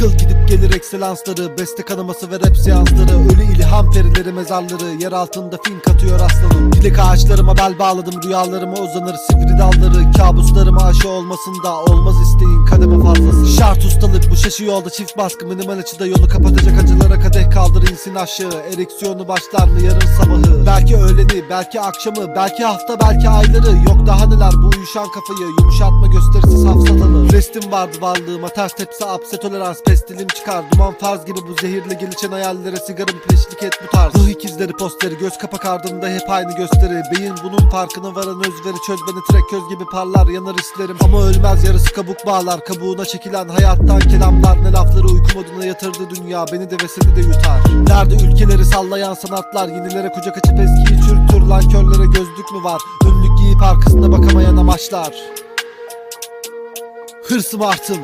Akıl gidip gelir ekselansları Beste kanaması ve rap seansları. Ölü ilham perileri mezarları Yer altında fin katıyor aslanım. Dilek ağaçlarıma bel bağladım Rüyalarıma uzanır sivri dalları. Kabuslarıma aşı olmasında Olmaz isteğin kademe fazlası. Şart ustalık bu şaşı yolda çift baskı Minimal açıda yolu kapatacak acılara kadeh kaldır insin aşağı. Ereksiyonu başlar mı yarın sabahı. Belki öğleni belki akşamı Belki hafta belki ayları. Yok daha neler bu uyuşan kafayı Yumuşatma gösterisi safsatalı. Restim vardı varlığıma ters tepsi apse tolerans Pestilim çıkar. Duman farz gibi bu zehirle gelişen hayallere Sigarım peşlik et bu tarz. Ruh ikizleri posteri göz kapak ardında hep aynı gösteri. Beyin bunun farkına varan özveri çöz beni trek köz gibi parlar yanar hislerim Ama ölmez yarısı kabuk bağlar kabuğuna çekilen hayattan kelamlar. Ne lafları uyku moduna yatırdı dünya beni de ve seni de yutar. Nerede ülkeleri sallayan sanatlar yenilere kucak açıp eskiyi çürütür lan körlere gözlük mü var? Önlük giyip arkasında bakamayan amaçlar. Hırsım artım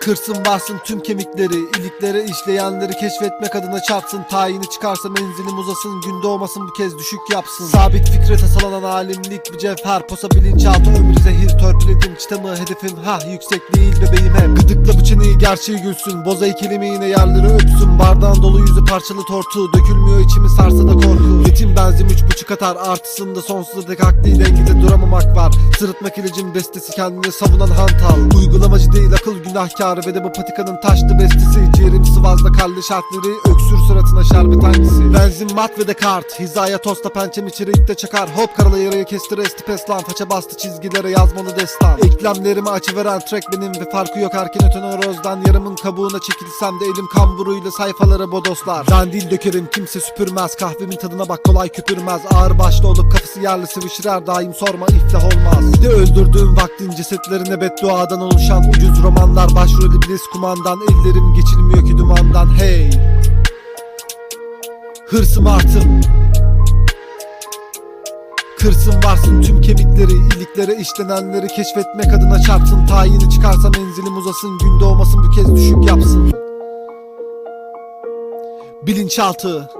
Kırsın varsın tüm kemikleri iliklere işleyenleri keşfetmek adına çarpsın Tayini çıkarsa menzilim uzasın Gün doğmasın bu kez düşük yapsın. Sabit fikre tasalanan alimlik bir cevher Posa bilinçaltı ömrü zehir törpüledim Çıtamı hedefim ha yüksek değil bebeğim hep. Gıdıkla bu çeneyi gerçeği gülsün Boza ikilimi yine yerleri öpsün. Bardağın dolu yüzü parçalı tortu Dökülmüyor içimi sarsa da korku. Ritim benzin üç buçuk atar Artısında sonsuza dek akli dengede duramamak var. Sırıtmak ilacım bestesi kendini savunan hantal. Uygulamacı değil akıl günahkarı Ve de bu patikanın taşlı bestesi. Ciğerim sıvazda kaldı şartları Öksür suratına şerbet hangisi? Benzin mat ve kart Hizaya tosta pençem içerikte çakar. Hop karalı yarayı kestir esti peslan. Faça bastı çizgilere yazmalı destan. Eklemlerimi açıveren track benim Ve farkı yok. Erken öten horozdan Yarımın kabuğuna çekilsem de elim kamburuyla sayfalara bodoslar. Ben dil dökerim kimse süpürmez. Kahvemin tadına bak kolay küpürmez Ağır başlı olup kafası yerli sıvışırar Daim sorma iflah olmaz. De öldürdüğüm vaktin cesetlerine bedduadan oluşan Ucuz romanlar başrolü iblis kumandan Ellerim geçilmiyor ki dumandan hey. Hırsım artım. Kırsın varsın tüm kemikleri iliklere işlenenleri keşfetmek adına çarpsın. Tayini çıkarsa menzilim uzasın gün doğmasın bu kez düşük yapsın. Bilinçaltı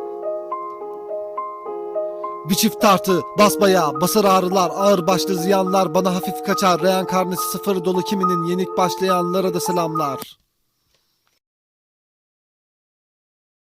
bir çift tartı, basbaya, basar ağrılar, ağır başlı ziyanlar bana hafif kaçar. Reenkarnesi sıfır dolu kiminin yenik başlayanlara da selamlar.